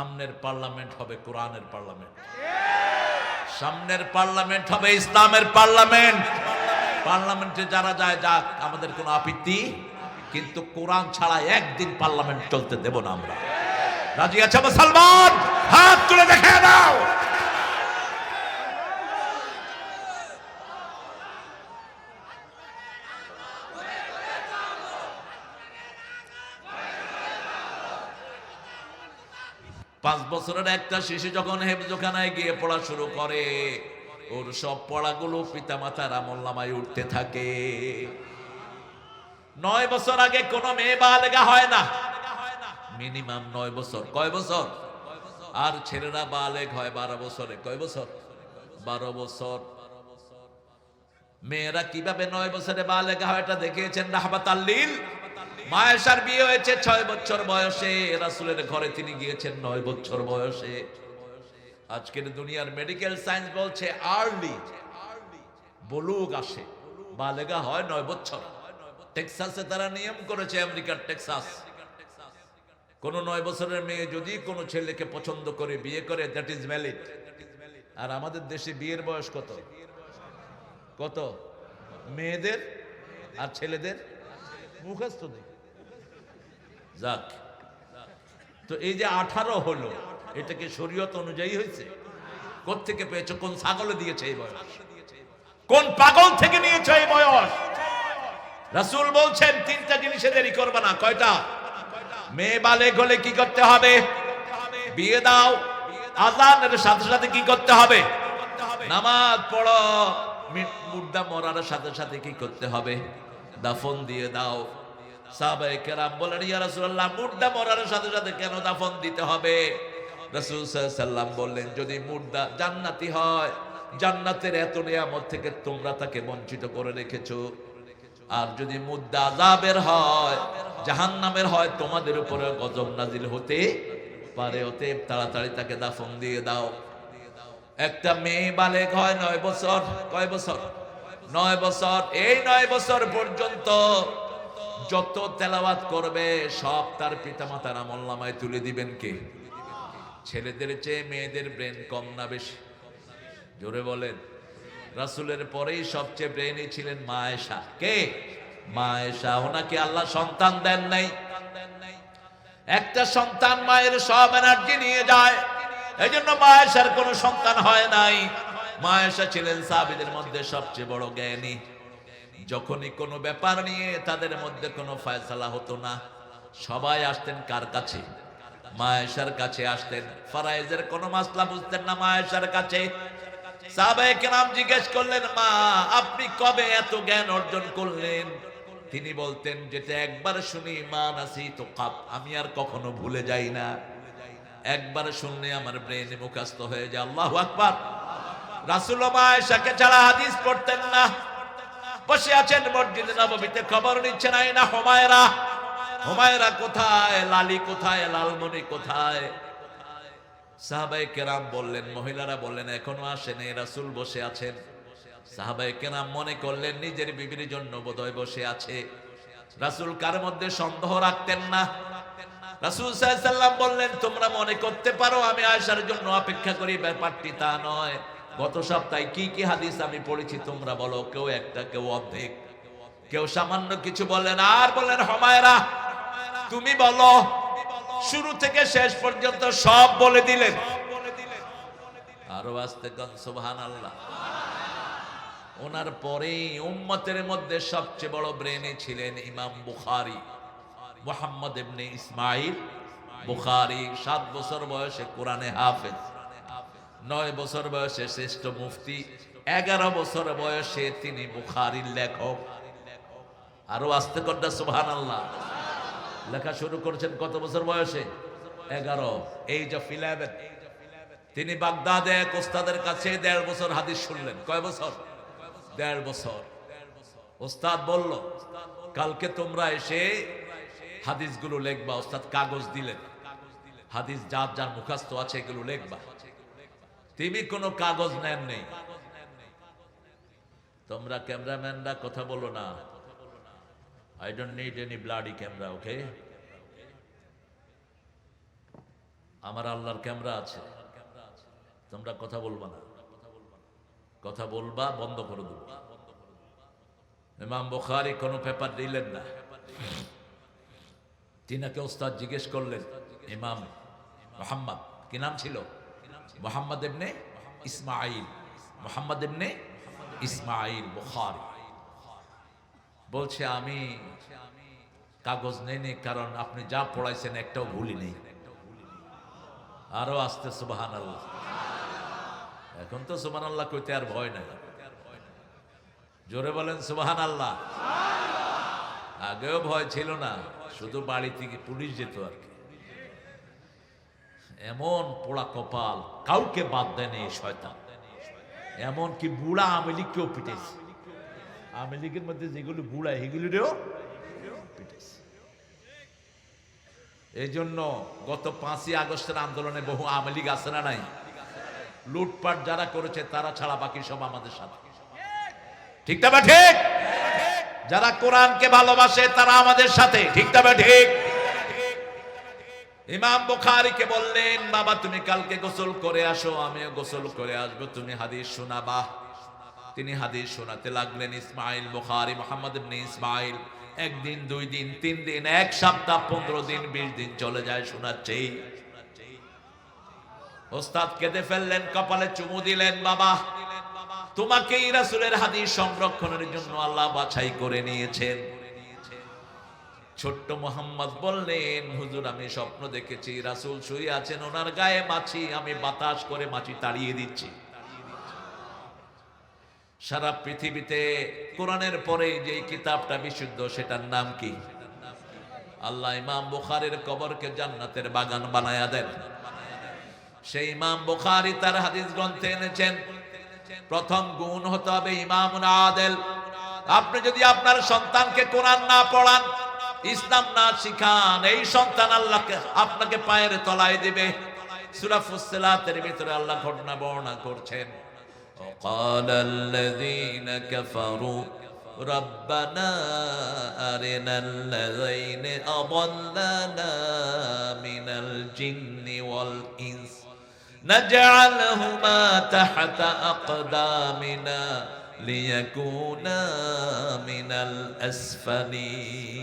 সামনের পার্লামেন্ট হবে কোরআনের পার্লামেন্ট। সামনের পার্লামেন্ট হবে ইসলামের পার্লামেন্ট। পার্লামেন্টে যারা যায়, যাক, আমাদের কোনো আপত্তি। কিন্তু কোরআন ছাড়া একদিন পার্লামেন্ট চলতে দেব না আমরা। রাজি আছে মুসলমান? হাত তুলে দেখে দাও। পাঁচ বছরের একটা শিশু যখন হেফজোখানায় গিয়ে পড়া শুরু করে, ওর সব পড়াগুলো পিতা মাতার আমল নামায় উঠতে থাকে। নয় বছর আগে কোনো মেয়ে বালেগা হয় না। মিনিমাম নয় বছর। কয় বছর? আর ছেলেরা বালেগ হয় বারো বছরে। কয় বছর? বারো বছর। মেয়েরা কীভাবে নয় বছরে বালেগা হয় এটা দেখিয়েছেন রাহবাত আল্লিল মায়েশার বিয়ে হয়েছে ছয় বছর বয়সে। রাসুলের ঘরে তিনি গিয়েছেন নয় বছর বয়সে। আজকের দুনিয়ার মেডিকেল সায়েন্স বলছে আর্লি বলুক আসে। বালেগা হয় নয় বছর। টেক্সাসে তারা নিয়ম করেছে আমেরিকার টেক্সাস। কোন নয় বছরের মেয়ে যদি কোনো ছেলেকে পছন্দ করে, বিয়ে করে দ্যাট ইজ ভ্যালিড আর আমাদের দেশে বিয়ের বয়স কত? কত? মেয়েদের? আর ছেলেদের? মুখস্থ নেই। যাক। তো এই যে আঠারো হলো, এটাকে শরীয়ত অনুযায়ী হয়েছে? কোথেকে পেয়েছ? কোন ছাগলে দিয়েছে এই বয়স? কোন পাগল থেকে নিয়েছো এই বয়স? রাসূল বলছেন, তিনটা জিনিসে দেরি করবে না। কয়টা? মেয়ে বালে গলে কি করতে হবে? বিয়ে দাও। আজানের সাথে সাথে কি করতে হবে? নামাজ পড়ো। মুর্দা মরার সাথে সাথে কি করতে হবে? দাফন দিয়ে দাও। সাহাবায়ে কেরাম বলেন, ইয়া রাসূলুল্লাহ, মুর্দা মরার সাথে সাথে কেন দাফন দিতে হবে? রাসূল সাল্লাম বললেন, যদি মুর্দা জান্নাতি হয়, জান্নাতের এত নিয়ামত থেকে তোমরা তাকে বঞ্চিত করে রেখেছো। আর যদি মুদ্দা আজাবের হয়, জাহান্নামের হয়, তোমাদের উপরে গজব নাজিল হতে পারে। অতএব তাড়াতাড়ি তাকে দাফন দিয়ে দাও। একটা মেয়ে বালেক হয় নয় বছর, কয় বছর? নয় বছর। এই নয় বছর পর্যন্ত যত তেলাওয়াত করবে, সব তার পিতামাতার আমল নামায় তুলে দিবেন কে? ছেলেদের চেয়ে মেয়েদের ব্রেন কম না বেশি? জোরে বলেন। রাসুলের পরেই সবচেয়ে ব্রেনই ছিলেন মায়েশা। কে? মায়েশা। ওনাকে আল্লাহ সন্তান দেন নাই। একটা সন্তান মায়ের সব এনার্জি নিয়ে যায়। এই জন্য মায়েশার কোনো সন্তান হয় নাই। মায়েশা ছিলেন সাবিদের মধ্যে সবচেয়ে বড় জ্ঞানী। যখনই কোনো ব্যাপার নিয়ে তাদের মধ্যে কোনো ফয়সালা হতো না, সবাই আসতেন কার কাছে? মায়েশার কাছে আসতেন। ফারাইজের কোনো মাসলা বুঝতেন না মায়েশার কাছে। সাহাবায়ে কেরাম জিজ্ঞেস করলেন, মা, আপনি কবে এত জ্ঞান অর্জন করলেন? তিনি বলতেন, যেটা একবার শুনি, মা নাসি তো কাপ, আমি আর কখনো ভুলে যাই না। একবার শুনলে আমার ব্রেনে মুখস্থ হয়ে যায়। আল্লাহ আকবার। রাসূল মায়েশাকে ছাড়া হাদিস পড়তেন না। বসে আছেন মসজিদে নববীতে খবর নিচ্ছে নিচ্ছেন আইনা হোমায়রা। হুমায়রা কোথায়? লালি কোথায়? লালমণি কোথায়? সাহাবাই কেরাম বললেন, মহিলারা বললেন, এখনও আসেনি রাসূল বসে আছেন। সাহাবাই কেরাম মনে করলেন, নিজের বিবির জন্য বোধহয় বসে আছে। রাসূল কার মধ্যে সন্দেহ রাখতেন না? রাসূল সাল্লাম বললেন, তোমরা মনে করতে পারো, আমি আয়েশার জন্য অপেক্ষা করি, ব্যাপারটি তা নয়। গত সপ্তাহে কি কি হাদিস আমি পড়েছি তোমরা বলো, কেউ একটা, কেউ অর্ধেক। কেউ সামান্য কিছু বললেন, আর বললেন, হমায়রা, তুমি বলো, শুরু থেকে শেষ পর্যন্ত সব বলে দিলেন। আরও আসতে সুবহান আল্লাহ ওনার পরেই উম্মতের মধ্যে সবচেয়ে বড় ব্রেনে ছিলেন ইমাম বুখারি, মোহাম্মদ ইবনে ইসমাইল বুখারী সাত বছর বয়সে কোরআনে হাফেজ। নয় বছর বয়সে শ্রেষ্ঠ মুফতি, এগারো বছর বয়সে তিনি বুখারীর লেখক। আরও আস্তে করটা সুবহান আল্লাহ লেখা শুরু করেছেন কত বছর বয়সে? এগারো। এইজ অফ ইলেভেন তিনি বাগদাদে এক ওস্তাদের কাছে দেড় বছর হাদিস শুনলেন। কয় বছর? দেড় বছর। ওস্তাদ বলল, কালকে তোমরা এসে হাদিসগুলো লেখবা। ওস্তাদ কাগজ দিলেন। হাদিস যার যার মুখাস্ত আছে এগুলো লেখবা। তিনি কোনো কাগজ নেন নেই। তোমরা ক্যামেরাম্যানরা কথা বলো না। I don't need any bloody camera, ওকে আমার আল্লাহর ক্যামেরা আছে। তোমরা কথা বলবা না। কথা বলবা বন্ধ করে দেবো। ইমাম বুখারি কোনো পেপার দিলেন না। তিনাকে ওস্তাদ জিজ্ঞেস করলেন ইমাম মোহাম্মদ কি নাম ছিল? মোহাম্মদ এমনে ইসমাইল মোহাম্মদ এমনে ইসমাইল বুখারি। বলছে, আমি কাগজ নেই কারণ আপনি যা পড়াইছেন একটাও ভুলি নেই। আরও আসতে সুবাহান আল্লাহ এখন তো সুবাহান আল্লাহ কইতে আর ভয় নাই। জোরে বলেন সুবাহান আল্লাহ আগেও ভয় ছিল না, শুধু বাড়ি থেকে পুলিশ যেত আর কি। এমন পোড়া কপাল, কাউকে বাদ দেয়নি শয়তান। এমন কি বুড়া আমেলিককেও পিটেছে আমেলিকের মধ্যে যেগুলো বুড়া, এগুলিরও এই জন্য গত পাঁচই আগস্টের আন্দোলনে বহু আওয়ামী লীগ আছে না নাই? লুটপাট যারা করেছে, তারা ছাড়া বাকি সব আমাদের সাথে। ঠিক তবে ঠিক? যারা কোরআনকে ভালোবাসে, তারা আমাদের সাথে। ঠিক তবে ঠিক? ইমাম বুখারীকে বললেন, বাবা, তুমি কালকে গোসল করে আসো, আমিও গোসল করে আসব। তুমি হাদিস শোনাবা তিনি হাদিস শোনাতে লাগলেন, ইসমাইল বুখারী, মোহাম্মদ ইবনে ইসমাইল, একদিন, দুই দিন, তিন দিন, এক সপ্তাহ, পনেরো দিন, বিশ দিন চলে যায় শোনাচ্ছে। ওস্তাদ কেঁদে ফেললেন, কপালে চুমু দিলেন, বাবা, তোমাকেই রাসূলের হাদিস সংরক্ষণের জন্য আল্লাহ বাছাই করে নিয়েছেন। ছোট্ট মোহাম্মদ বললেন, হুজুর, আমি স্বপ্ন দেখেছি, রাসূল শুয়ে আছেন, ওনার গায়ে মাছি, আমি বাতাস করে মাছি তাড়িয়ে দিচ্ছি। সারা পৃথিবীতে কোরআনের পরে যে কিতাবটা বিশুদ্ধ, সেটার নাম কি? আল্লাহ ইমাম বুখারের কবরকে জান্নাতের বাগান বানায়া দেন। সেই ইমাম বুখারি তার হাদিস গ্রন্থে এনেছেন, প্রথম গুণ হতে হবে ইমাম আদেল। আপনি যদি আপনার সন্তানকে কোরআন না পড়ান ইসলাম না শিখান এই সন্তান আল্লাহকে আপনাকে পায়ের তলায় দিবে সূরা ফুসসিলাতের ভিতরে আল্লাহ ঘটনা বর্ণনা করছেন وقال الذين كفروا ربنا أرنا الذين أضلنا من الجن والإنس نجعلهما تحت أقدامنا ليكونا من الأسفلين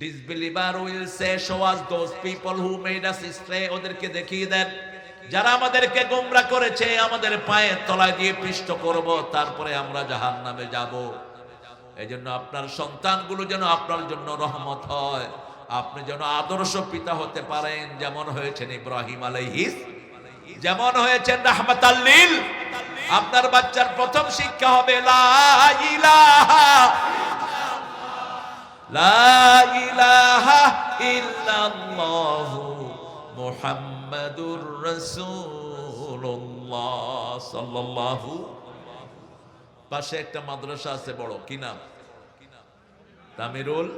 Will say, show us those people who made us stray. ওদেরকে দেখিয়ে দেন। যারা আমাদেরকে গোমরা করেছে আমাদের পায়ের তলায় দিয়ে পৃষ্ঠ করব তারপরে আমরা জাহান নামে যাব। এই জন্য আপনার সন্তানগুলো যেন আপনার জন্য রহমত হয়। আপনি যেন আদর্শ পিতা হতে পারেন। যেমন হয়েছেন ইব্রাহিম আলাইহিস। যেমন হয়েছেন রাহমাত আপনার বাচ্চার প্রথম শিক্ষা হবে লা ইলাহা লা ইলাহা ইল্লাল্লাহু মুহাম্মাদুর রাসূলুল্লাহ সাল্লাল্লাহু পাশে একটা মাদ্রাসা আছে বড়, কি নাম? তামিরুল।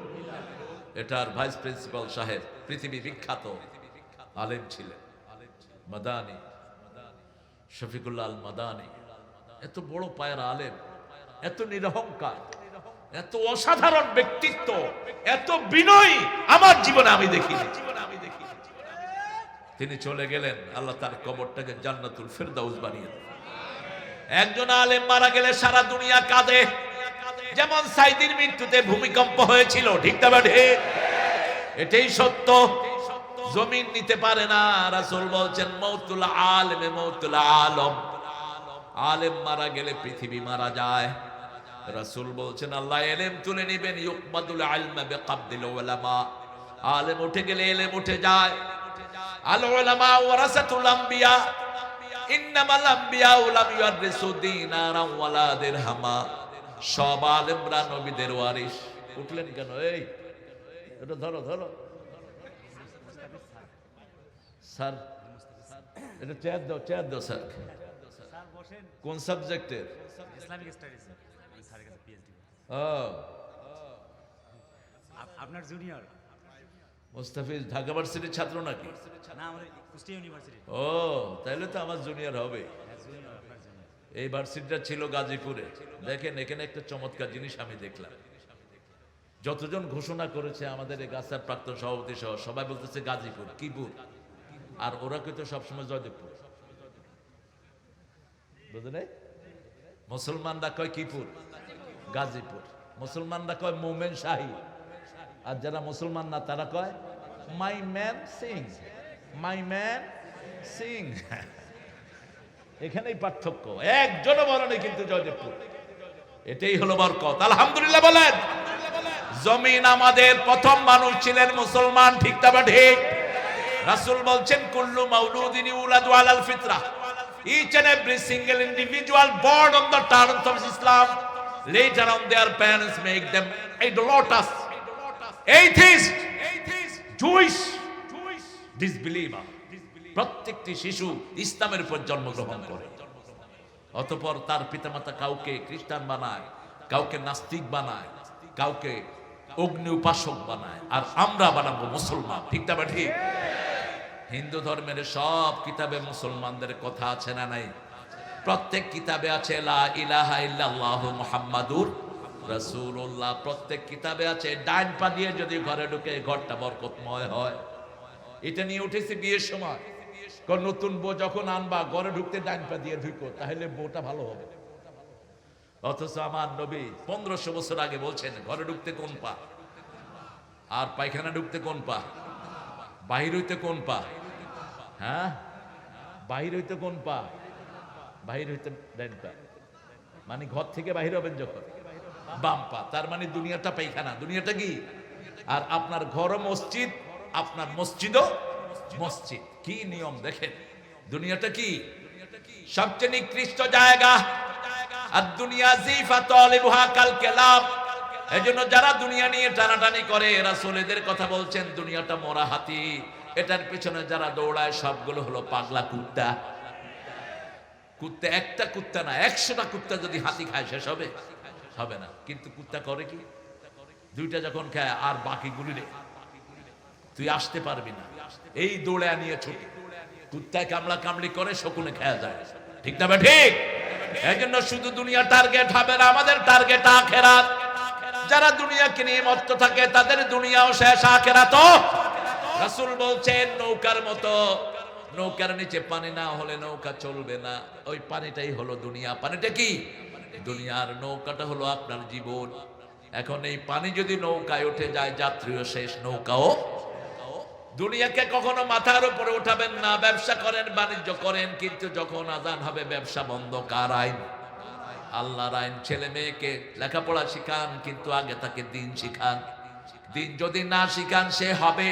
এটার ভাইস প্রিন্সিপাল সাহেব, পৃথিবী বিখ্যাত, আলেম ছিলেন। মাদানি, শফিকুল্লাহ আল মাদানি এত বড় পায়ের আলেম, এত নিরহংকার। এত অসাধারণ ব্যক্তিত্ব, এত বিনয়ী আমার জীবনে আমি দেখিনি। তিনি চলে গেলেন, আল্লাহ তার কবরটাকে জান্নাতুল ফেরদাউস বানিয়ে। একজন আলেম মারা গেলে সারা দুনিয়া কাঁদে। যেমন সাইদির মৃত্যুতে ভূমিকম্প হয়েছিল, ঠিক ঠিক। এটাই সত্য। জমিন নিতে পারে না, রাসূল বলছেন, মৌতুল আলেমে মৌতুল আলম। আলেম মারা গেলে পৃথিবী মারা যায়। রাসূল বলছেন আল্লাহ এলেম তুলে নেবেন ইউকমাদুল আলমা বিকাবদিল উলামা। আলেম উঠে গেলে এলেম উঠে যায়। আল উলামা ওয়ারাসাতুল আম্বিয়া। ইন্নামাল আম্বিয়া লাম ইউরিসু দিনারা ওয়ালা দিরহামা। সব আলেমরা নবীদের ওয়ারিস উঠলেন কেন? এই এটা ধরো ধরো। স্যার এটা চেয়ার দাও চেয়ার দাও স্যার। কোন সাবজেক্টের? ইসলামিক স্টাডিজ আমি স্যারের কাছে পিএইচডি ও আপনার জুনিয়র মুস্তাফিজ ঢাকা ভার্সিটির ছাত্র নাকি? ও তাহলে তো আমার জুনিয়র হবে। জুনিয়র এই ভার্সিটিটা ছিল গাজীপুরে। দেখেন এখানে একটা চমৎকার জিনিস আমি দেখলাম। যতজন ঘোষণা করেছে আমাদের এই গাছার প্রাক্তন সভাপতি সহ সবাই বলতেছে গাজীপুর কিপুর আর ওরা কিন্তু সবসময় জয়দেবপুর? বুঝলে মুসলমানরা কয় কিপুর গাজীপুর। মুসলমানরা কয়, মোমেন শাহী। আর যারা মুসলমান না, তারা কয়, মাই ম্যান সিং। মাই ম্যান সিং। এখানেই পার্থক্য। একজনও বলে কিন্তু জয়দেবপুর। এটাই হলো বরকত। আলহামদুলিল্লাহ বলেন, জমিন আমাদের প্রথম মানুষ ছিলেন মুসলমান, ঠিক তা ঠিক? রাসূল বলছেন, কুল্লু মাউলুদিন ইউলাদু আলাল ফিতরা। Each and every single individual born on the terms of Islam later on, their parents make them idolaters atheist Jewish, disbeliever. প্রত্যেকটি শিশু ইসলামের উপর জন্মগ্রহণ করে। অতপর তার পিতামাতা কাউকে খ্রিস্টান বানায়, কাউকে নাস্তিক বানায়, কাউকে অগ্নি উপাসক বানায়, আর আমরা বানাবো মুসলমান। ঠিক না ঠিক। হিন্দু ধর্মের সব কিতাবে মুসলমানদের কথা আছে না নাই? প্রত্যেক কিতাবে আছে লা ইলাহা ইল্লাল্লাহু মুহাম্মাদুর রাসূলুল্লাহ। প্রত্যেক কিতাবে আছে ডাইন পা দিয়ে যদি ঘরে ঢুকে ঘরটা বরকতময় হয়। এটা নিয়ে উঠেছে বিয়ের সময়। নতুন বউ যখন আনবা, ঘরে ঢুকতে ডাইন পা দিয়ে ঢুকো, তাহলে বউটা ভালো হবে। অথচ আমার নবী পনেরোশো বছর আগে বলছেন, ঘরে ঢুকতে কোন পা? আর পায়খানা ঢুকতে কোন পা? বাহির হইতে কোন পা? হ্যাঁ? বাহির হইতে কোন পা? বাহির হইতে ডাইন পা মানে ঘর থেকে বাহির হবেন যখন। বাম পা, তার মানে দুনিয়াটা পায়খানা। দুনিয়াটা কি? আর আপনার ঘরও মসজিদ, আপনার মসজিদও মসজিদ। কি নিয়ম দেখেন? দুনিয়াটা কি? সবচেয়ে নিকৃষ্ট জায়গা। আর দুনিয়া জিফা তলিবুহা কাল কেলাম। এজন্য যারা দুনিয়া নিয়ে টানাটানি করে এরা সোলেদের কথা বলছেন, দুনিয়াটা মরা হাতি। এটার পিছনে যারা দৌড়ায়, সবগুলো হলো পাগলা কুত্তা। কুত্তা, একটা কুত্তা না, একশোটা কুত্তা যদি হাতি খায়, শেষ হবে। হবে না। কিন্তু কুত্তা করে কি? দুইটা যখন খায়, আর বাকিগুলি রে তুই আসতে পারবি না। এই দৌড়ে নিয়ে ছুটি। কুত্তায় কামড়া কামড়ি করে, শকুনে খেয়া যায়। ঠিক না ঠিক? এই জন্য শুধু দুনিয়া টার্গেট হবে না, আমাদের টার্গেট আখেরাত। যারা দুনিয়াকে নিয়ে মত্ত থাকে, তাদের দুনিয়াও শেষ আখেরাত রাসূল বলছেন, নৌকার মতো। নৌকার নিচে পানি না হলে নৌকা চলবে না। ওই পানিটাই হলো দুনিয়া। পানিটা কি? দুনিয়ার নৌকাটা হলো আপনার জীবন। এখন এই পানি যদি নৌকায় উঠে যায়, যাত্রীও শেষ, নৌকাও। দুনিয়াকে কখনো মাথার উপরে উঠাবেন না। ব্যবসা করেন, বাণিজ্য করেন, কিন্তু যখন আজান হবে, ব্যবসা বন্ধ কার আইন? আল্লাহর আইন। ছেলে মেয়েকে লেখাপড়া শিখান, কিন্তু আগে তাকে দিন শিখান। দিন যদি না শিখান, সে হবে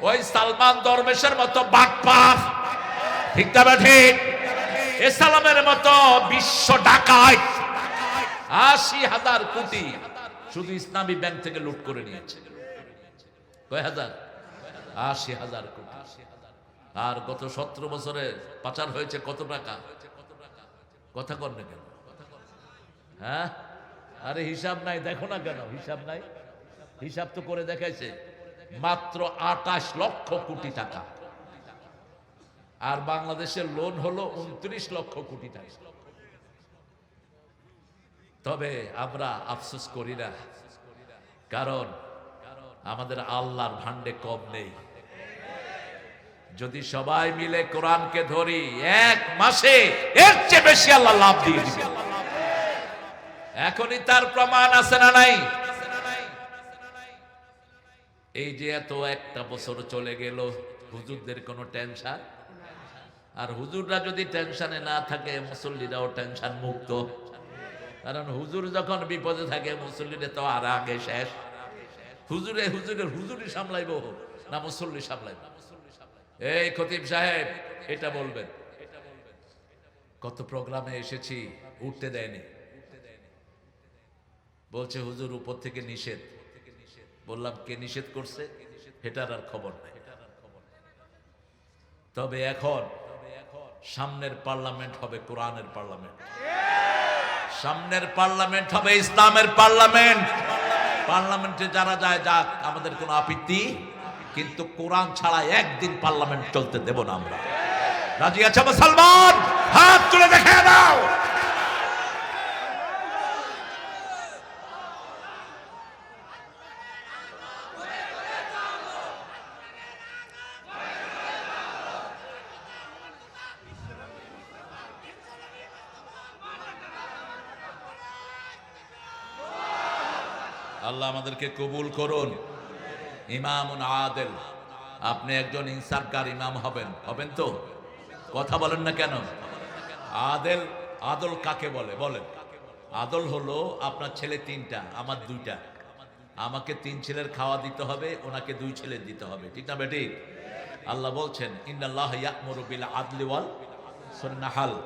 ওই সালমান দরবেশের মতো বাটপার। ঠিক বা ঠিক? ইসলামের মতো বিশ্ব ডাকায় আশি হাজার কোটি শুধু ইসলামী ব্যাংক থেকে লুট করে নিয়েছে। কয় হাজার? আশি হাজার কোটি। আর গত সতেরো বছরে পাচার হয়েছে কত টাকা? কথা কর না কেন? হ্যাঁ? আরে হিসাব নাই, দেখো না কেন? হিসাব নাই? হিসাব তো করে দেখাইছে। মাত্র আটাশ লক্ষ কোটি টাকা। আর বাংলাদেশের লোন হলো উনত্রিশ লক্ষ কোটি টাকা। তবে আমরা আফসোস করি না, কারণ আমাদের আল্লাহর ভান্ডে কম নেই। যদি সবাই মিলে কোরআনকে ধরি, এক মাসে এর চেয়ে বেশি আল্লাহ লাভ দিয়ে এখনই তার প্রমাণ আছে না নাই? এই যে এত একটা বছর চলে গেল, হুজুরদের কোনো টেনশন আর হুজুররা যদি টেনশনে না থাকে, মুসল্লিরাও টেনশন মুক্ত। কারণ হুজুর যখন বিপদে থাকে, মুসল্লিরা তো আর আগে শেষ। হুজুরে হুজুরের হুজুরি সামলাইব না মুসল্লি সামলাইব? এই খতিব সাহেব, এটা বলবেন। কত প্রোগ্রামে এসেছি, উঠতে দেয়নি। বলছে, হুজুর, উপর থেকে নিষেধ। বললাম, কে নিষেধ করছে? এটার আর খবর নাই। তবে এখন সামনের পার্লামেন্ট হবে কোরআনের পার্লামেন্ট। সামনের পার্লামেন্ট হবে ইসলামের পার্লামেন্ট। পার্লামেন্টে যারা যায় যাক আমাদের কোনো আপত্তি, কিন্তু কোরআন ছাড়া একদিন পার্লামেন্ট চলতে দেব না আমরা। রাজি আছে মুসলমান? হাত তুলে দেখে দাও। আল্লাহ আমাদেরকে কবুল করুন। ইমামুন আদেল। আপনি একজন ইনসাফকার ইমাম হবেন। হবেন তো? কথা বলেন না কেন? আদেল, আদল কাকে বলে? বলেন। আদল হলো আপনার ছেলে তিনটা, আমার দুইটা। আমাকে তিন ছেলের খাওয়া দিতে হবে, ওনাকে দুই ছেলে দিতে হবে। ঠিক না বেটি আল্লাহ বলছেন, ইন্নাল্লাহ ইয়ামুরু বিল আদলি ওয়াল সুন্নাহাল।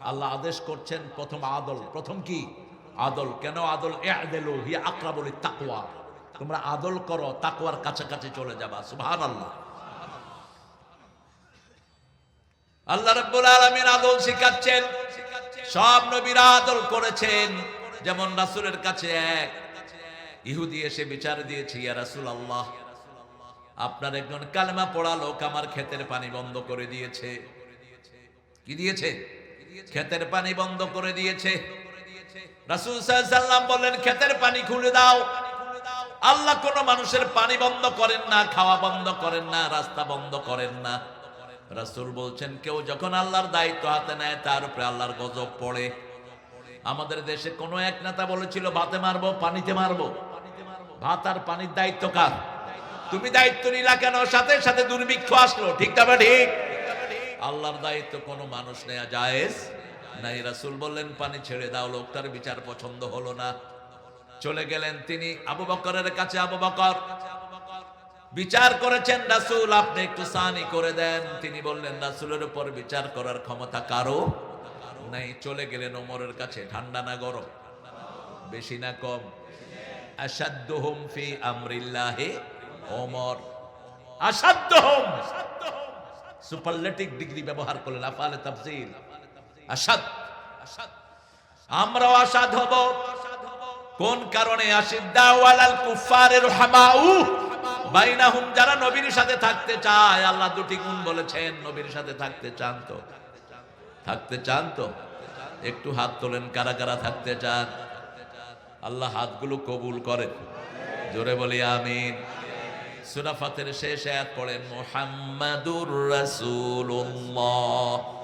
আল্লাহ আদেশ করছেন, প্রথম আদল। প্রথম কি? আদল, কেন আদল? ইয়াদেলু হিয়া আকরাবুল তাকওয়া তোমরা আদল করো, তাকওয়ার কাছাকাছি চলে যাবা, সুবহানাল্লাহ। আল্লাহ রাব্বুল আলামিন আদল শিখাচ্ছেন, সব নবীরা আদল করেছেন। যেমন রাসূলের কাছে এক, ইহুদি এসে বিচার দিয়েছে, ইয়া রাসূলুল্লাহ, আপনার একজন কালেমা পড়া লোক আমার ক্ষেতের পানি বন্ধ করে দিয়েছে। কি দিয়েছে? ক্ষেতের পানি বন্ধ করে দিয়েছে। রাসূল সাল্লাম বললেন, ক্ষেতের পানি খুলে দাও। আল্লাহ কোন মানুষের পানি বন্ধ করেন না, খাওয়া বন্ধ করেন না, রাস্তা বন্ধ করেন না। রাসূল বলছেন, কেউ যখন আল্লাহর দায়িত্ব হাতে নেয়, তার উপরে আল্লাহর গজব পড়ে। আমাদের দেশে কোন এক নেতা বলেছিল, ভাতে মারবো, পানিতে মারবো। ভাত আর পানির দায়িত্ব কার? তুমি দায়িত্ব নিলা কেন? সাথে সাথে দুর্ভিক্ষ আসলো, ঠিক তবে ঠিক? আল্লাহর দায়িত্ব কোনো মানুষ নেওয়া জায়েজ নাই, রাসূল বললেন, পানি ছেড়ে দাও, লোকটার বিচার পছন্দ হলো না। চলে গেলেন তিনি আবু বকরের কাছে, আবু বকর, বিচার করেছেন রাসূল, আপনি একটু সানি করে দেন। তিনি বললেন, রাসুলের উপর বিচার করার ক্ষমতা কারও নাই। চলে গেলেন ওমরের কাছে, ঠান্ডা না গরম? বেশি না কম। আসাদ্দুহুম ফি আমরিল্লাহি ওমর। আসাদ্দুহুম সুপারলেটিক ডিগ্রি ব্যবহার করলেন, আফালে তাফসীর আসাদ। আমরাও আসাদ হব। কোন কারণে? আসিদ্দা ওয়ালাল কুফারের হামাউ বাইনাহুম যারা নবীর সাথে থাকতে চায়, আল্লাহ দুটি গুণ বলেছেন, নবীর সাথে থাকতে চান তো। থাকতে চান তো? একটু হাত তোলেন, কারা কারা থাকতে চান? আল্লাহ হাতগুলো কবুল করেন। জোরে বলি, আমিন। সুরাফাতের শেষ আয়াত পড়েন মুহাম্মাদুর রাসূলুল্লাহ।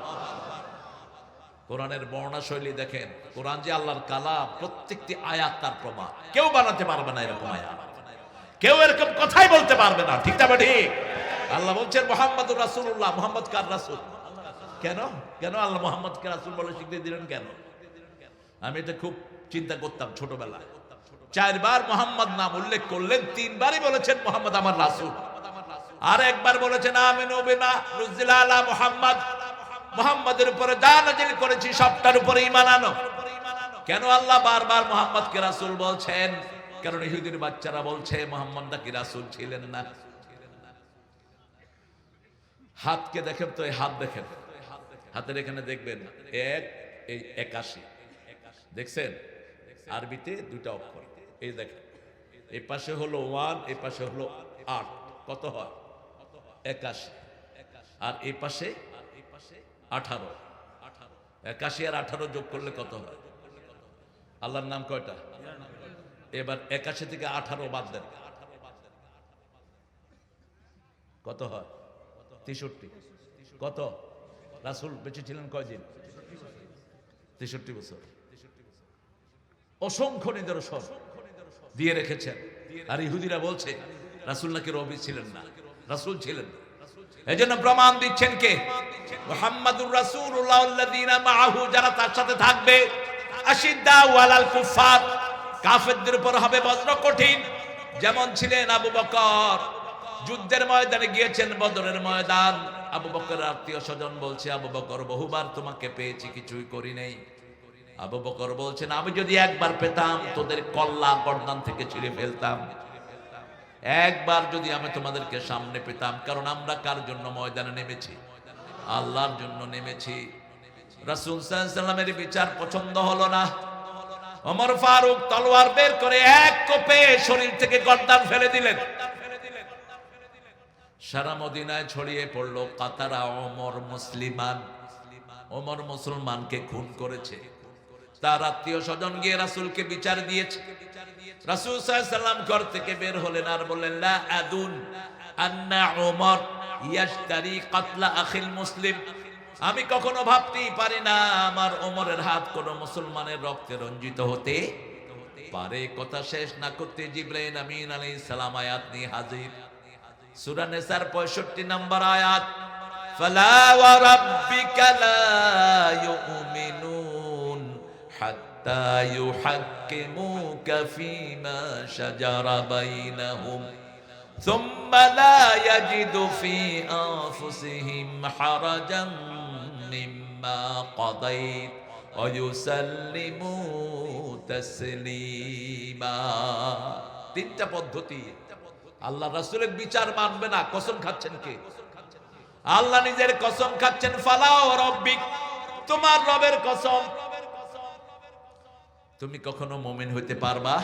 কোরআনের বর্ণনা শৈলী দেখেন। কোরআন যে আল্লাহর কালাম, প্রত্যেকটি আয়াত তার প্রমাণ। কেউ বানাতে পারবে না এরকম আয়াত। কেউ এরকম কথাই বলতে পারবে না। ঠিক না ঠিক আল্লাহ বলছেন মোহাম্মদ রাসূলুল্লাহ। মোহাম্মদ কার রাসুল? কেন? কেন আল্লাহ মোহাম্মদ কে রাসূল বলে স্বীকৃতি দিলেন কেন? আমি এটা খুব চিন্তা করতাম ছোটবেলায়। চারবার মোহাম্মদ নাম উল্লেখ করলেন, তিনবারই বলেছেন, মোহাম্মদ আমার রাসূল। আর একবার বলেছেন, আমিনু বিমা আলা মুহাম্মদ। মোহাম্মদের উপরে যা নাজিল করেছি সবটার উপরে ঈমান আনো। কেন আল্লাহ বারবার মোহাম্মদকে রাসূল বলছেন? কারণ ইহুদির বাচ্চারা বলছে, মোহাম্মদ নাকি রাসূল ছিলেন না? হাতকে দেখেন তো, এই হাত দেখেন। হাতের এখানে দেখবেন, এক, এই একাশি। দেখছেন? আরবিতে দুইটা অক্ষর। এই দেখেন। এই পাশে হলো ওয়ান, এই পাশে হলো আট। কত হয়? একাশি। আর এই পাশে আঠারো। একাশি আর আঠারো যোগ করলে কত হয়? আল্লাহর নাম কয়টা? এবার একাশি থেকে আঠারো বাদ দেন। কত হয়? তেষট্টি। কত? রাসুল বেঁচে ছিলেন কয়দিন? তেষট্টি বছর। অসংখ্য নিদর্শন দিয়ে রেখেছেন। আর ইহুদিরা বলছে, রাসুল নাকি রবি ছিলেন না। রাসুল ছিলেন না। এই জন্য প্রমাণ দিচ্ছেন কে? মোহাম্মদুর রাসূলুল্লাহ আল্লাযীনা মাআহু, যারা তার সাথে থাকবে। আশিদ্দা ওয়ালাল কুফার কাফেরদের উপর হবে বজ্র কঠিন। যেমন ছিলেন আবু বকর, যুদ্ধের ময়দানে গিয়েছেন বদরের ময়দান। আবু বকরের আত্মীয় স্বজন বলছে, আবু বকর, বহুবার তোমাকে পেয়েছি, কিছুই করি নেই। আবু বকর বলছেন আমি যদি একবার পেতাম, তোদের কল্লা গর্দান থেকে ছিঁড়ে ফেলতাম। একবার যদি আমি তোমাদেরকে সামনে পেতাম, কারণ আমরা কার জন্য ময়দানে নেমেছি? আল্লাহর জন্য নেমেছি। রাসূল সাল্লামের বিচার পছন্দ হলো না। ওমর ফারুক তলোয়ার বের করে এক কোপে শরীর থেকে গর্দান ফেলে দিলেন। সারা মদিনায় ছড়িয়ে পড়ল কাতারা অমর মুসলিমান। ওমর মুসলমানকে খুন করেছে। তার আত্মীয় স্বজন গিয়ে রাসূলকে বিচার দিয়েছে। রাসূল সাল্লাম ঘর থেকে বের হলেন আর বললেন আদুন আন্না ওমর ইয়াশতারি কাতলা আখিল মুসলিম। আমি কখনো ভাবতেই পারি না আমার ওমরের হাত কোনো মুসলমানের রক্তে রঞ্জিত হতে পারে। কথা শেষ না করতে জিব্রাইল আমিন আলাইহিস সালাম আয়াত নিয়ে হাজির। সূরা নিসার 65 নম্বর আয়াত ওয়া রাব্বিকা লা ইউমিনুন। হাত্তা ইউহাক্কিমুকা ফীমা শাজারা বাইনাহুম ثم لا يجدوا في أنفسهم حرجا مما قضيت ويسلموا تسليما তিনটা পদ্ধতি আল্লাহ রাসূলের বিচার মানবে না কসম খাচ্ছেন কে আল্লাহ নিজের কসম খাচ্ছেন ফালাও রব্বিক তোমার রবের কসম তুমি কখনো মুমিন হইতে পারবা?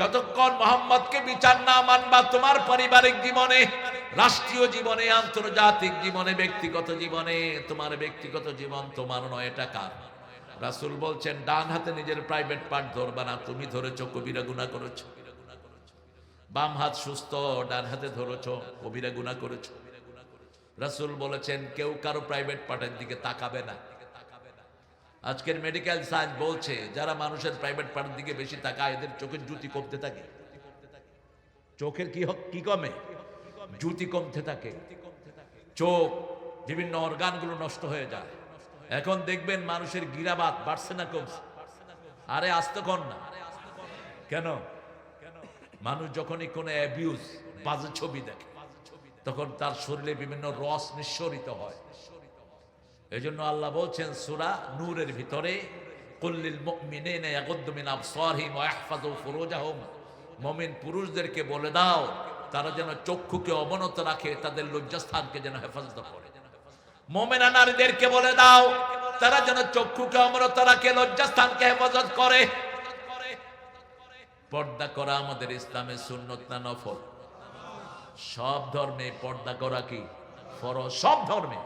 যতক্ষণ বিচার না মানবা, তোমার পারিবারিক জীবনে, রাষ্ট্রীয় জীবনে, আন্তর্জাতিক জীবনে, ব্যক্তিগত জীবনে, তোমার ব্যক্তিগত জীবন নয় রাসূল বলছেন, ডান হাতে নিজের প্রাইভেট পার্ট ধরবা না, তুমি ধরেছো, কবিরা গুনাহ করেছ। বাম হাত সুস্থ, ডান হাতে ধরেছো, কবিরা গুনাহ করেছ। রাসূল বলেছেন, কেউ কারও প্রাইভেট পার্টের দিকে তাকাবে না। আজকের মেডিকেল সায়েন্স বলছে, যারা মানুষের প্রাইভেট পার্টের দিকে বেশি তাকায়, এদের চোখের জুতি কমতে থাকে। চোখের কি হ- কি কমে? জুতি কমতে থাকে। চোখ, বিভিন্ন অর্গানগুলো নষ্ট হয়ে যায়। এখন দেখবেন মানুষের গিরাবাত বাড়ছে না কমছে। আরে আসতে কর না। কেন? মানুষ যখনই কোনো অ্যাবিউজ বাজে ছবি দেখে, তখন তার শরীরে বিভিন্ন রস নিঃসরিত হয়। এই জন্য আল্লাহ বলছেন, সুরা নূরের ভিতরে কুল্লিল মিন মুমিন পুরুষদেরকে বলে দাও, তারা যেন চক্ষুকে অবনত রাখে, তাদের লজ্জাস্থানকে যেন হেফাজত করে। মোমেনা নারীদেরকে বলে দাও, তারা যেন চক্ষুকে অবনত রাখে, লজ্জাস্থানকে হেফাজত করে। পর্দা করা আমাদের ইসলামের সুন্নত না নফল? সব ধর্মে পর্দা করা কি? ফরজ সব ধর্মে।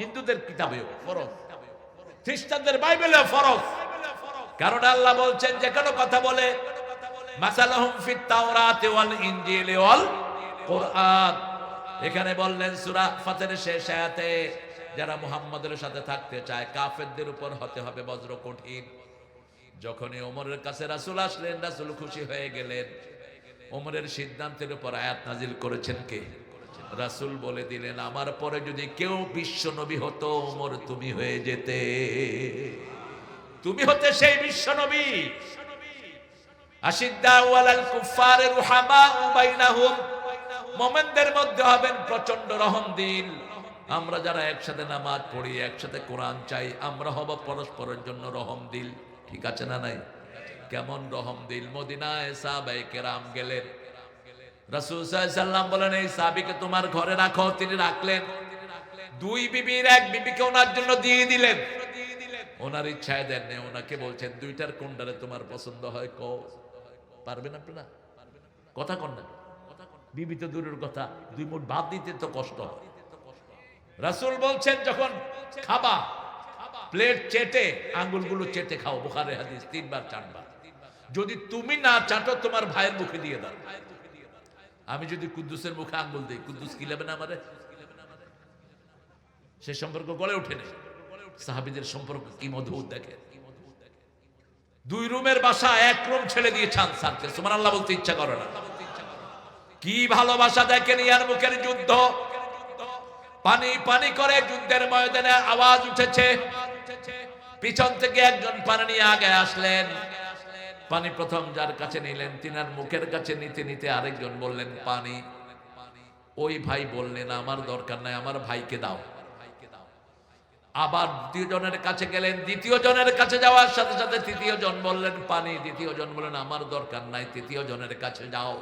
হিন্দুদের কিতাবেও ফরজ। খ্রিস্টানদের বাইবেলেও ফরজ। কারণ আল্লাহ বলছেন যে কোনো কথা বলে মাসালাহুম ফিত তাওরাতে ওয়াল ইনজিলে ওয়াল কোরআন। এখানে বললেন সূরা ফাতিরের শেষ আয়াতে যারা মুহাম্মাদের সাথে থাকতে চায় কাফেরদের উপর হতে হবে বজ্র কঠিন। যখনই ওমরের কাছে রাসূল আসলেন রাসূল খুশি হয়ে গেলেন। ওমরের সিদ্ধান্তের উপর আয়াত নাজিল করেছেন কে? রাসূল বলে দিলেন, আমার পরে যদি কেউ বিশ্ব নবী হতো, ওমর তুমি হয়ে যেতে। তুমি হতে সেই বিশ্ব নবী মোমেনদের মধ্যে হবেন প্রচণ্ড রহমদিল। আমরা যারা একসাথে নামাজ পড়ি, একসাথে কোরআন চাই, আমরা পরস্পরের জন্য রহমদিল। ঠিক আছে না নাই? কেমন রহমদিল? মদিনায় সাহাবাই কেরাম গেলেন। রাসূল সাল্লাম বলেন, এই সাহাবীকে তোমার ঘরে রাখো। তিনি রাখলেন। দুই বিবির এক বিবিকে ওনার জন্য দিয়ে দিলেন। ওনার ইচ্ছায় দেন নেই, ওনাকে বলছেন, দুইটার কোনটারে তোমার পছন্দ হয় কো পারবেন আপনারা? কথা কন না। বিবি তো দূরের কথা, দুই মুঠ ভাত দিতে তো কষ্ট হয়। রাসূল বলছেন, যখন খাবা, প্লেট চেটে, আঙ্গুলগুলো চেটে খাও। বুখারের হাদিস তিনবার, চারবার। যদি তুমি না চাটো, তোমার ভাইয়ের মুখে দিয়ে দাও। আমি যদি কুদ্দুসের মুখে আঙ্গুল দিই, কুদ্দুস কি নেবে না আমারে? সে সম্পর্ক গড়ে ওঠে না সাহাবিদের সম্পর্ক কি মধুর দেখে। দুই রুমের বাসা, এক রুম ছেড়ে দিয়ে ছান সারতে সুমান আল্লাহ বলতে ইচ্ছা করে না। কি ভালোবাসা দেখেন ইয়ার মুখের যুদ্ধ। পানি পানি করে যুদ্ধের ময়দানে আওয়াজ উঠেছে। পিছন থেকে একজন পানি নিয়ে আগে আসলেন। পানি প্রথম যার কাছে নিলেন, তিনার মুখের কাছে নিতে নিতে আরেকজন বললেন, পানি। ওই ভাই বললেন, আমার দরকার নাই, আমার ভাইকে দাও। আবার দ্বিতীয় জনের কাছে গেলেন দ্বিতীয় জনের কাছে যাওয়ার সাথে সাথে তৃতীয় জন বললেন, পানি। দ্বিতীয় জন বললেন, আমার দরকার নাই তৃতীয় জনের কাছে যাও।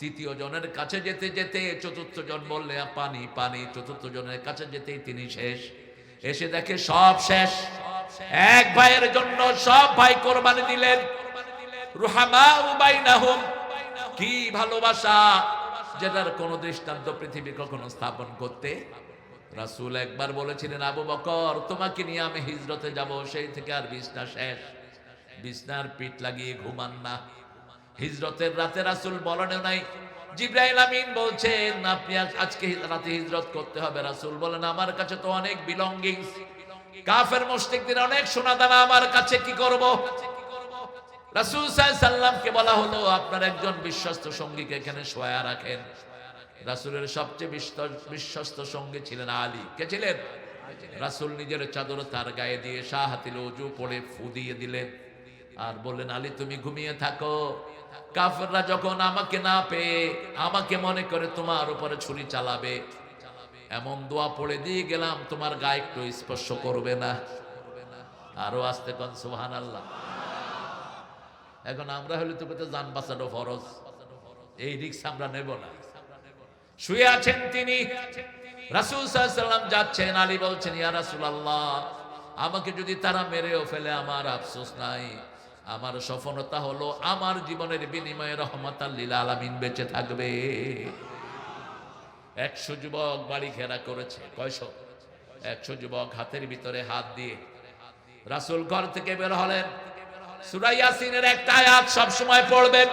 তৃতীয় জনের কাছে যেতে যেতে চতুর্থ জন বললে, পানি পানি। চতুর্থ জনের কাছে যেতেই তিনি শেষ। এসে দেখে সব শেষ। এক ভাইয়ের জন্য সব ভাই কোরবানি দিলেন। কি ভালোবাসা যেটার কোনো দৃষ্টান্ত পৃথিবী কখনো স্থাপন করতে? রাসূল একবার বলেছিলেন, আবু বকর, তোমাকে নিয়ে আমি হিজরতে যাব, সেই থেকে আর বিছনা শেষ। বিছনার পিঠ লাগিয়ে ঘুমান না। হিজরতের রাতে রাসূল বলেনও নাই। জিব্রাইল আমিন বলছেন, আপনি আজ- আজকে রাতে হিজরত করতে হবে। রাসূল বলেন, আমার কাছে তো অনেক বিলঙ্গিংস কাফের মুশরিকদের অনেক সোনা দানা আমার কাছে কি করব? রাসূল সাল্লামকে বলা হলো, আপনার একজন বিশ্বস্ত সঙ্গীকে এখানে শোয়া রাখেন। রাসূলের সবচেয়ে বিশ্বস্ত- সঙ্গী ছিলেন আলী। কে ছিলেন? রাসূল নিজের চাদর তার গায়ে দিয়ে শাহাতিল অজু পড়ে ফু দিয়ে দিলেন আর বললেন, আলী, তুমি ঘুমিয়ে থাকো। কাফেররা যখন আমাকে না পেয়ে আমাকে মনে করে তোমার উপরে ছুরি চালাবে, এমন দোয়া পড়ে দিয়ে গেলাম, তোমার গায়ে একটু স্পর্শ করবে না। আরও আসতে কন সুহান আল্লাহ এখন আমরা হলে তো কোথাও যান বাঁচানো ফরজ। এই রিক্স আমরা নেব না। শুয়ে আছেন তিনি। রাসূল সাল্লাম যাচ্ছেন, আলী বলছেন, ইয়া রাসূলুল্লাহ, আমাকে যদি তারা মেরেও ফেলে, আমার আফসোস নাই। আমার সফলতা হলো আমার জীবনের বিনিময়ে রহমত লিল আলামিন বেঁচে থাকবে। একশো যুবক বাড়ি ঘেরা করেছে, কয়শো? একশো যুবক হাতের ভিতরে হাত দিয়ে। রাসূল ঘর থেকে বের হলেন। ইয়াসিনের একটা আয়াত সব সময় পড়বেন।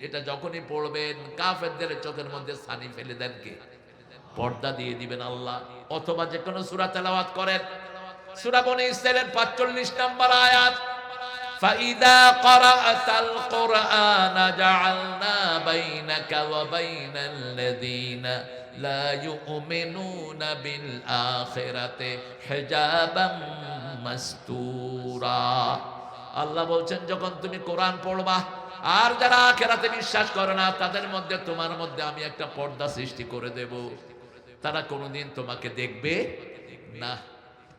এটা যখনই পড়বেন, কাফেরদের চোখের মধ্যে সানি ফেলে দেন কে? পর্দা দিয়ে দিবেন আল্লাহ। অথবা যে কোনো সূরা তেলাওয়াত করেন। সূরা বনি ইসরাইলের 45 নম্বর আয়াত فإذا قرأت القرآن جعلنا بينك وبين الذين لا يؤمنون بالآخرة حجابا مستورا আল্লাহ বলছেন যখন তুমি কোরআন পড়বা আর যারা আখেরাতে বিশ্বাস করে না তাদের মধ্যে তোমার মধ্যে আমি একটা পর্দা সৃষ্টি করে দেব তারা কোনোদিন তোমাকে দেখবে না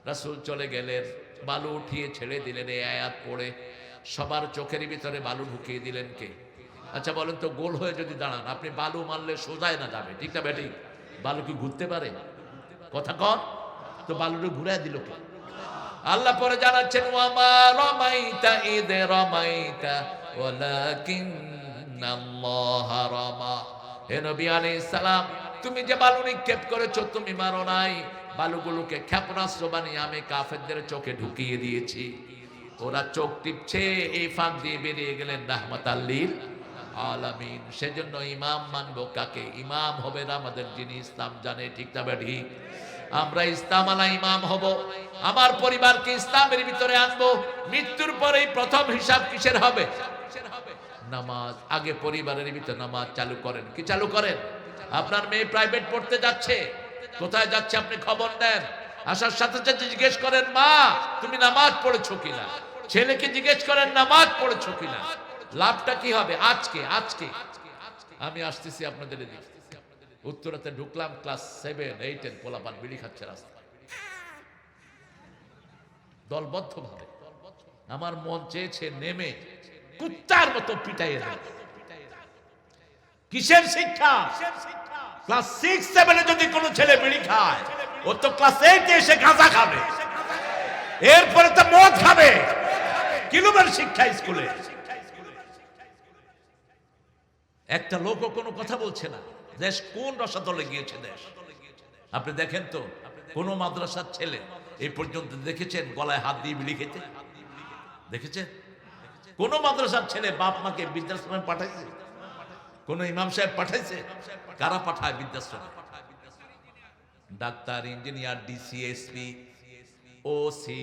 রাসূল চলে গেলেন বালু উঠিয়ে ছেড়ে দিলেন এই আয়াত পড়ে। সবার চোখের ভিতরে বালু ঢুকিয়ে দিলেন কে? আচ্ছা বলেন তো, গোল হয়ে যদি দাঁড়ান, আপনি বালু মারলে সোজায় না যাবে, ঠিক না বেটি বালু কি ঘুরতে পারে? কথা কন। তো বালুটা ঘুরায় দিল কে? আল্লাহ পরে জানাচ্ছেন ওয়ামা রমাইতা ইদে রমাইতা, ওয়ালাকিন্নাল্লাহ রামা। হে নবী আলাইহিস সালাম, তুমি যে বালু নিক্ষেপ করেছ, তুমি মারো নাই। বালুগুলোকে ক্ষেপণাস্ত্র বানিয়ে আমি কাফেরদের চোখে ঢুকিয়ে দিয়েছি। ওরা চোখ টিপছে, এই ফাঁক দিয়ে বেরিয়ে গেলেন রাহমাত আল্লিল আলামিন। সেজন্য ইমাম মানবো কাকে? ইমাম হবে না আমাদের যিনি ইসলাম জানে, ঠিক না ব্যাঠি আমরা ইসলাম আলা ইমাম হব। আমার পরিবারকে ইসলামের ভিতরে আনব। মৃত্যুর পরেই প্রথম হিসাব কিসের হবে? নামাজ। আগে পরিবারের ভিতরে নামাজ চালু করেন। কি চালু করেন? আপনার মেয়ে প্রাইভেট পড়তে যাচ্ছে। কোথায় যাচ্ছে আপনি খবর নেন আসার সাথে সাথে জিজ্ঞেস করেন, মা, তুমি নামাজ পড়েছো কিনা? ছেলেকে জিজ্ঞেস করেন, নামাজ পড়েছো কিনা? লাভটা কি হবে? আজকে আজকে। আমি আসতেছি আপনাদের উত্তরাতে ঢুকলাম, ক্লাস সেভেন এইটের পোলাপান বিড়ি খাচ্ছে রাস্তা দলবদ্ধ ভাবে আমার মন চেয়েছে নেমে কুত্তার মতো পিটাইয়ে দেয় কিসের শিক্ষা? ক্লাস সিক্স সেভেনে যদি কোনো ছেলে বিড়ি খায়, ও তো ক্লাস এইটে এসে গাঁজা খাবে। এরপরে তো মদ খাবে। কিলোমের শিক্ষা স্কুলে? একটা লোকও কোনো কথা বলছে না। দেশ কোন রসাতলে গিয়েছে দেশ? আপনি দেখেন তো, কোন মাদ্রাসার ছেলে এই পর্যন্ত দেখেছেন গলায় হাত দিয়ে বিড়ি খেতে? দেখেছেন? কোন মাদ্রাসার ছেলে বাপ মাকে বৃদ্ধাশ্রমে পাঠাইছে? ইমাম সাহেব পাঠাইছে? কারা পাঠায় বৃদ্ধাশ্রমে? Doctor engineer DC SP OC